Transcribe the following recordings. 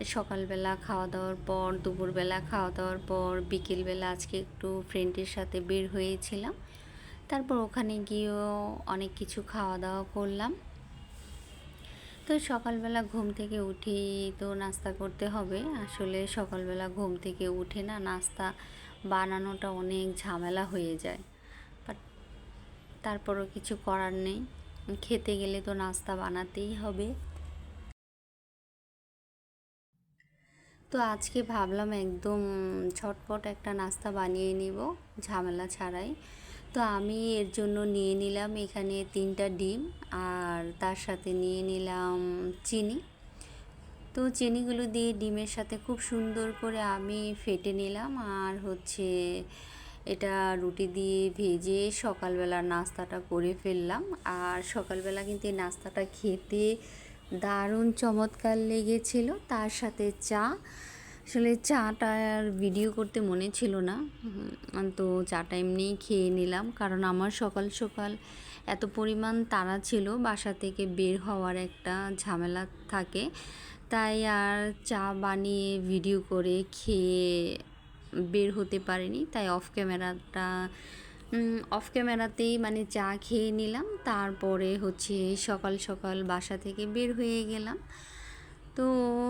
সকালবেলা খাওয়া দাওয়ার পর, দুপুরবেলা খাওয়া দাওয়ার পর, বিকেলবেলা আজকে একটু ফ্রেন্ডের সাথে বের হয়েছিলাম। তারপর ওখানে গিয়েও অনেক কিছু খাওয়া দাওয়া করলাম। তো সকালবেলা ঘুম থেকে উঠি তো নাস্তা করতে হবে। আসলে সকালবেলা ঘুম থেকে উঠে না নাস্তা বানানোটা অনেক ঝামেলা হয়ে যায়। বাট তারপরও কিছু করার নেই। খেতে গেলে তো নাস্তা বানাতেই হবে। তো আজকে ভাবলাম একদম ঝটপট একটা নাস্তা বানিয়ে নিব, ঝামেলা ছাড়াই। তো আমি এর জন্য নিয়ে নিলাম এখানে তিনটা ডিম আর তার সাথে নিয়ে নিলাম চিনি। তো চিনিগুলো দিয়ে ডিমের সাথে খুব সুন্দর করে আমি ফেটে নিলাম আর হচ্ছে এটা রুটি দিয়ে ভেজে সকালবেলা নাস্তাটা করে ফেললাম। আর সকালবেলা কিন্তু এই নাস্তাটা খেতে দারুণ চমৎকার লেগেছিল। তার সাথে চা। আসলে চাটা আর ভিডিও করতে মনে ছিল না। তো চাটা এমনিই খেয়ে নিলাম। কারণ আমার সকাল সকাল এত পরিমাণ তাড়া ছিল বাসা থেকে বের হওয়ার একটা ঝামেলা থাকে। তাই আর চা বানিয়ে ভিডিও করে খেয়ে বের হতে পারিনি। তাই অফ ক্যামেরাটা অফ ক্যামেরাতেই মানে চা খেয়ে নিলাম। তারপরে হচ্ছে সকাল সকাল বাসা থেকে বের হয়ে গেলাম। তো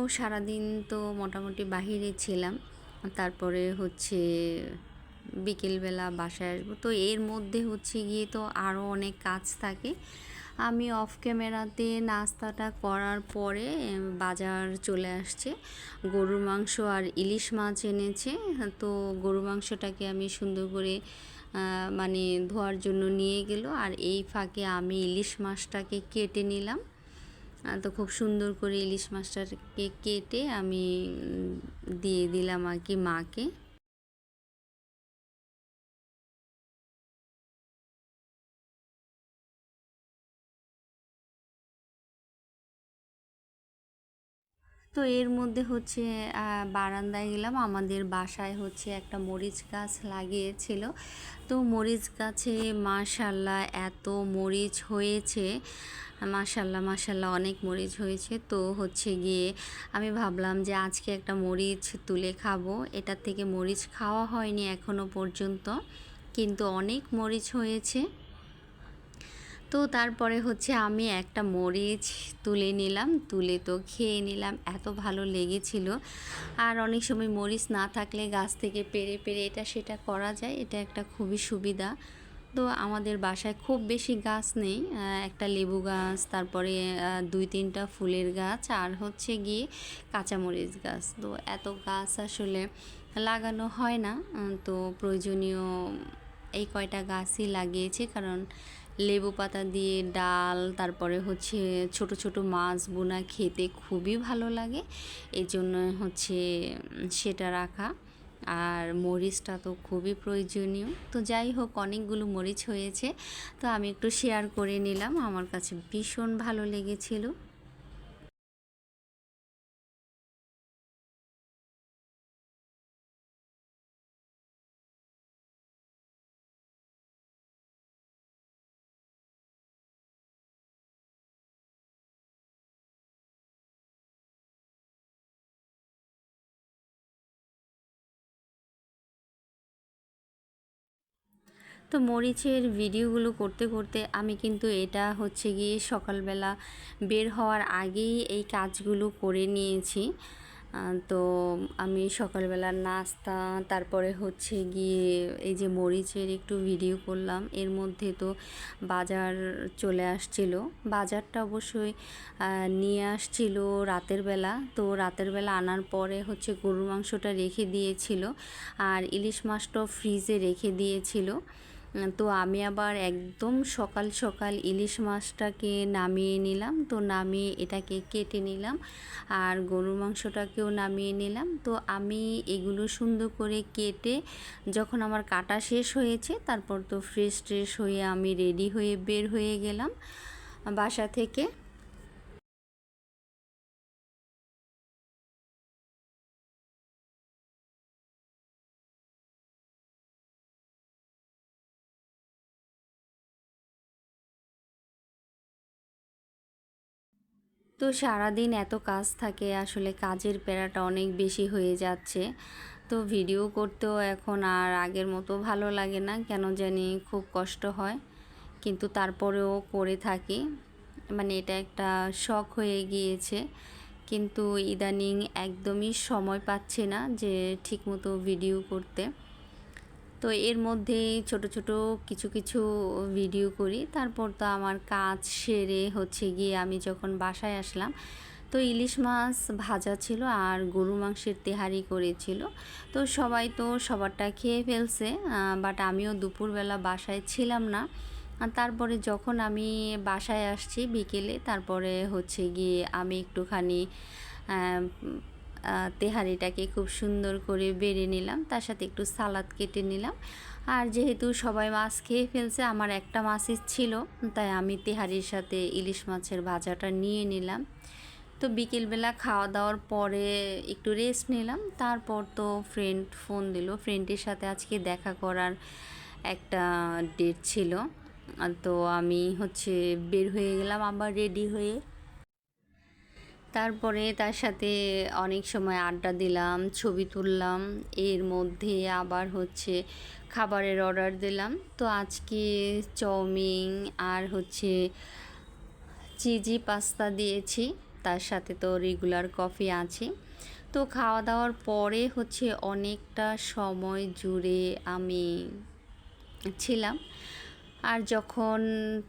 সারাদিন তো মোটামুটি বাহিরে ছিলাম। তারপরে হচ্ছে বিকেলবেলা বাসায় আসব। তো এর মধ্যে হচ্ছে গিয়ে তো আরও অনেক কাজ থাকে। আমি অফ ক্যামেরাতে নাস্তাটা করার পরে বাজার চলে আসছে। গরুর মাংস আর ইলিশ মাছ এনেছে। তো গরু মাংসটাকে আমি সুন্দর করে মানে ধোয়ার জন্য নিয়ে গেল। আর এই ফাঁকে আমি ইলিশ মাছটাকে কেটে নিলাম। তো খুব সুন্দর করে ইলিশ মাছটাকে কেটে আমি দিয়ে দিলাম আর কি মাকে। তো এর মধ্যে হচ্ছে বারান্দায় গেলাম। আমাদের বাসায় হচ্ছে একটা মরিচ গাছ লাগিয়েছিল। তো মরিচ গাছে মাশাল্লাহ এত মরিচ হয়েছে, মাশাল্লাহ মাশাল্লাহ অনেক মরিচ হয়েছে। তো হচ্ছে গিয়ে আমি ভাবলাম যে আজকে একটা মরিচ তুলে খাব। এটার থেকে মরিচ খাওয়া হয়নি এখনও পর্যন্ত, কিন্তু অনেক মরিচ হয়েছে। তো তারপরে হচ্ছে আমি একটা মরিচ তুলে নিলাম, তুলে তো খেয়ে নিলাম, এত ভালো লেগেছিল। আর অনেক সময় মরিচ না থাকলে গাছ থেকে পেরে পেরে এটা সেটা করা যায়, এটা একটা খুবই সুবিধা। তো আমাদের বাসায় খুব বেশি গাছ নেই একটা লেবু গাছ, তারপরে দুই তিনটা ফুলের গাছ, আর হচ্ছে গিয়ে কাঁচামরিচ গাছ। তো এত গাছ আসলে লাগানো হয় না তো প্রয়োজনীয় এই কয়টা গাছই লাগিয়েছি, কারণ লেবু পাতা দিয়ে ডাল, তারপরে হচ্ছে ছোট ছোট মাছ বোনা খেতে খুবই ভালো লাগে। এই জন্য হচ্ছে সেটা রাখা। আর মরিচটা তো খুবই প্রয়োজনীয়। তো যাই হোক, অনেকগুলো মরিচ হয়েছে। তো আমি একটু শেয়ার করে নিলাম। আমার কাছে ভীষণ ভালো লেগেছিলো। তো মরিচের ভিডিওগুলো করতে করতে আমি কিন্তু এটা হচ্ছে গিয়ে সকালবেলা বের হওয়ার আগেই এই কাজগুলো করে নিয়েছি। তো আমি সকালবেলা নাস্তা, তারপরে হচ্ছে গিয়ে এই যে মরিচের একটু ভিডিও করলাম। এর মধ্যে তো বাজার চলে আসছিল। বাজারটা অবশ্যই নিয়ে আসছিল রাতের বেলা। তো রাতের বেলা আনার পরে হচ্ছে গরুর মাংসটা রেখে দিয়েছিল। আর ইলিশ মাছটাও ফ্রিজে রেখে দিয়েছিল। তো আমি আবার একদম সকাল সকাল ইলিশ মাছটাকে নামিয়ে নিলাম। তো নামিয়ে এটাকে কেটে নিলাম আর গরুর মাংসটাকেও নামিয়ে নিলাম। তো আমি এগুলো সুন্দর করে কেটে যখন আমার কাটা শেষ হয়েছে, তারপর তো ফ্রেশ ট্রেশ হয়ে আমি রেডি হয়ে বের হয়ে গেলাম বাসা থেকে। তো সারাদিন এত কাজ থাকে, আসলে কাজের প্যারাটা অনেক বেশি হয়ে যাচ্ছে। তো ভিডিও করতেও এখন আর আগের মতো ভালো লাগে না, কেন জানি খুব কষ্ট হয়। কিন্তু তারপরেও করে থাকি। মানে এটা একটা শখ হয়ে গিয়েছে। কিন্তু ইদানিং একদমই সময় পাচ্ছে না যে ঠিকমতো ভিডিও করতে। তো এর মধ্যে ছোট ছোট কিছু কিছু ভিডিও করি। তারপর তো আমার কাজ সেরে হচ্ছে গিয়ে আমি যখন বাসায় আসলাম, তো ইলিশ মাছ ভাজা ছিল আর গরু মাংসের তেহারি করেছিল। তো সবাই তো সবারটা খেয়ে ফেলছে বাট আমিও দুপুরবেলা বাসায় ছিলাম না। তারপরে যখন আমি বাসায় আসছি বিকেলে, তারপরে হচ্ছে গিয়ে আমি একটুখানি তেহারিটাকে খুব সুন্দর করে বেড়ে নিলাম। তার সাথে একটু সালাদ কেটে নিলাম। আর যেহেতু সবাই মাছ খেয়ে ফেলছে, আমার একটা মাছই ছিল, তাই আমি তেহারির সাথে ইলিশ মাছের ভাজাটা নিয়ে নিলাম। তো বিকেলবেলা খাওয়া দাওয়ার পরে একটু রেস্ট নিলাম। তারপর তো ফ্রেন্ড ফোন দিল। ফ্রেন্ডের সাথে আজকে দেখা করার একটা ডেট ছিল। তো আমি হচ্ছে বের হয়ে গেলাম, আবার রেডি হয়ে তারপরে তার সাথে অনেক সময় আড্ডা দিলাম, ছবি তুললাম। এর মধ্যে আবার হচ্ছে খাবারের অর্ডার দিলাম। তো আজকে চাউমিন আর হচ্ছে চিজি পাস্তা দিয়েছি। তার সাথে তো রেগুলার কফি আছে। তো খাওয়া দাওয়ার পরে হচ্ছে অনেকটা সময় জুড়ে আমি ছিলাম। আর যখন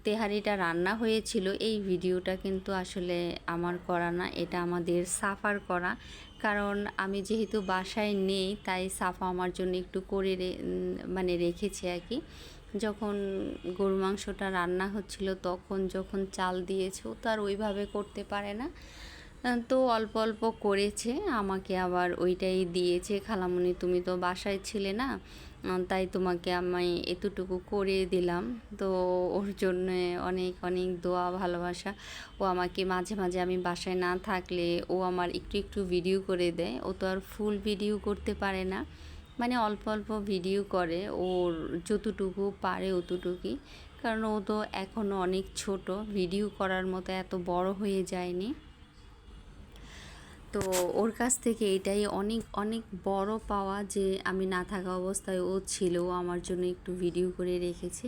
তেহারিটা রান্না হয়েছিল, এই ভিডিওটা কিন্তু আসলে আমার করা না, এটা আমাদের সাফার করা। কারণ আমি যেহেতু বাসায় নেই, তাই সাফা আমার জন্য একটু করে মানে রেখেছি আর কি। যখন গরু মাংসটা রান্না হচ্ছিল, তখন যখন চাল দিয়েছে তো আর ওইভাবে করতে পারে না। তো অল্প অল্প করেছে, আমাকে আবার ওইটাই দিয়েছে, খালামুনি, তুমি তো বাসায় ছিলে না তাই তোমাকে আমি এতটুকু করে দিলাম। তো ওর জন্য অনেক অনেক দোয়া, ভালোবাসা। ও আমাকে মাঝে মাঝে আমি বাসায় না থাকলে ও আমার একটু একটু ভিডিও করে দেয়। ও তো আর ফুল ভিডিও করতে পারে না। মানে অল্প অল্প ভিডিও করে। ওর যতটুকু পারে অতটুকুই। কারণ ও তো এখনও অনেক ছোট। ভিডিও করার মতো এত বড় হয়ে যায়নি। তো ওর কাছ থেকে এটাই অনেক অনেক বড় পাওয়া যে আমি না থাকা অবস্থায় ও ছিল আমার জন্য একটু ভিডিও করে রেখেছে।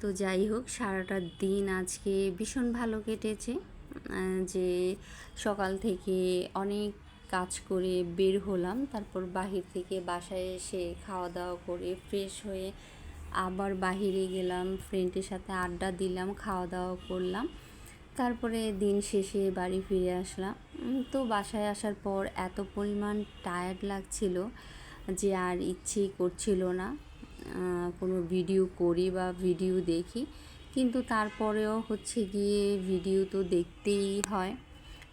তো যাই হোক, সারাটা দিন আজকে ভীষণ ভালো কেটেছে। যে সকাল থেকে অনেক কাজ করে বের হলাম, তারপর বাহির থেকে বাসায় এসে খাওয়া দাওয়া করে ফ্রেশ হয়ে আবার বাহিরে গেলাম ফ্রেন্ডের সাথে আড্ডা দিলাম খাওয়া দাওয়া করলাম। তারপরে দিন শেষে বাড়ি ফিরে আসলাম। তো বাসায় আসার পর এত পরিমাণ টায়ার্ড লাগছিল যে আর ইচ্ছেই করছিল না। কোনো ভিডিও করি বা ভিডিও দেখি, কিন্তু তারপরেও হচ্ছে গিয়ে ভিডিও তো দেখতেই হয়।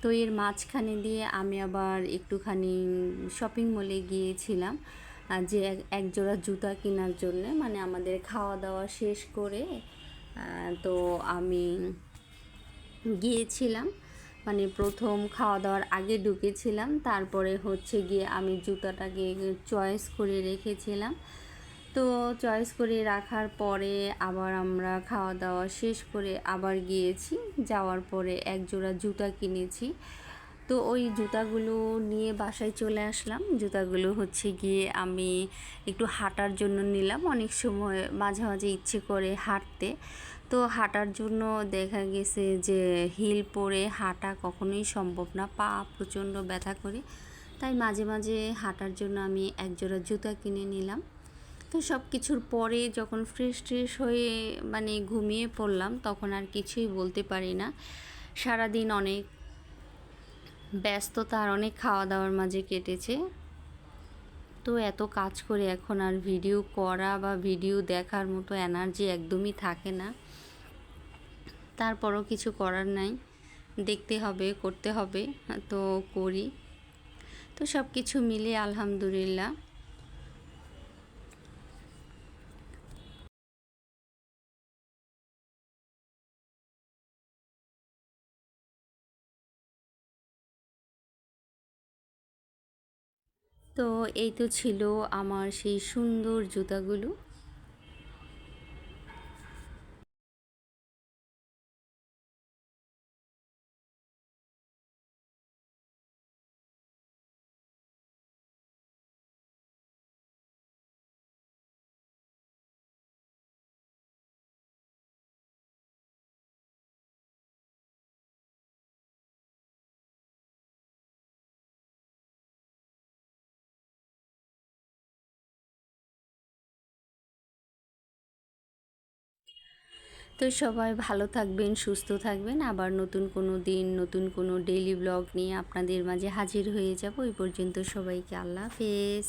তো এর মাঝখানে দিয়ে আমি আবার একটুখানি শপিং মলে গিয়েছিলাম যে এক জোড়া জুতা কেনার জন্য মানে আমাদের খাওয়া দাওয়া শেষ করে তো আমি গিয়েছিলাম। মানে প্রথম খাওয়া দাওয়ার আগে ঢুকেছিলাম, তারপরে হচ্ছে গিয়ে আমি জুতাটাকে চয়েস করে রেখেছিলাম। তো চয়েস করে রাখার পরে আবার আমরা খাওয়া দাওয়া শেষ করে আবার গিয়েছি, যাওয়ার পরে এক জোড়া জুতা কিনেছি। তো ওই জুতাগুলো নিয়ে বাসায় চলে আসলাম। জুতাগুলো হচ্ছে গিয়ে আমি একটু হাঁটার জন্য নিলাম। অনেক সময় মাঝে মাঝে ইচ্ছে করে হাঁটতে। তো হাঁটার জন্য দেখা গেছে যে হিল পরে হাঁটা কখনোই সম্ভব না, পা প্রচণ্ড ব্যথা করে। তাই মাঝে মাঝে হাঁটার জন্য আমি একজোড়া জুতা কিনে নিলাম। তো সব কিছুর পরে যখন ফ্রেশ ট্রেশ হয়ে মানে ঘুমিয়ে পড়লাম, তখন আর কিছুই বলতে পারি না। সারাদিন অনেক ব্যস্ততা আর অনেক খাওয়া দাওয়ার মাঝে কেটেছে। তো এত কাজ করে এখন আর ভিডিও করা বা ভিডিও দেখার মতো এনার্জি একদমই থাকে না। তারপরও কিছু করার নাই। দেখতে হবে, করতে হবে, তো করি। তো সব কিছু মিলে আলহামদুলিল্লাহ। তো এই তো ছিল আমার সেই সুন্দর জুতাগুলো। তো সবাই ভালো থাকবেন, সুস্থ থাকবেন। আবার নতুন কোনো দিন, নতুন কোনো ডেইলি ব্লগ নিয়ে আপনাদের মাঝে হাজির হয়ে যাব। ওই পর্যন্ত সবাইকে আল্লাহ হাফেজ।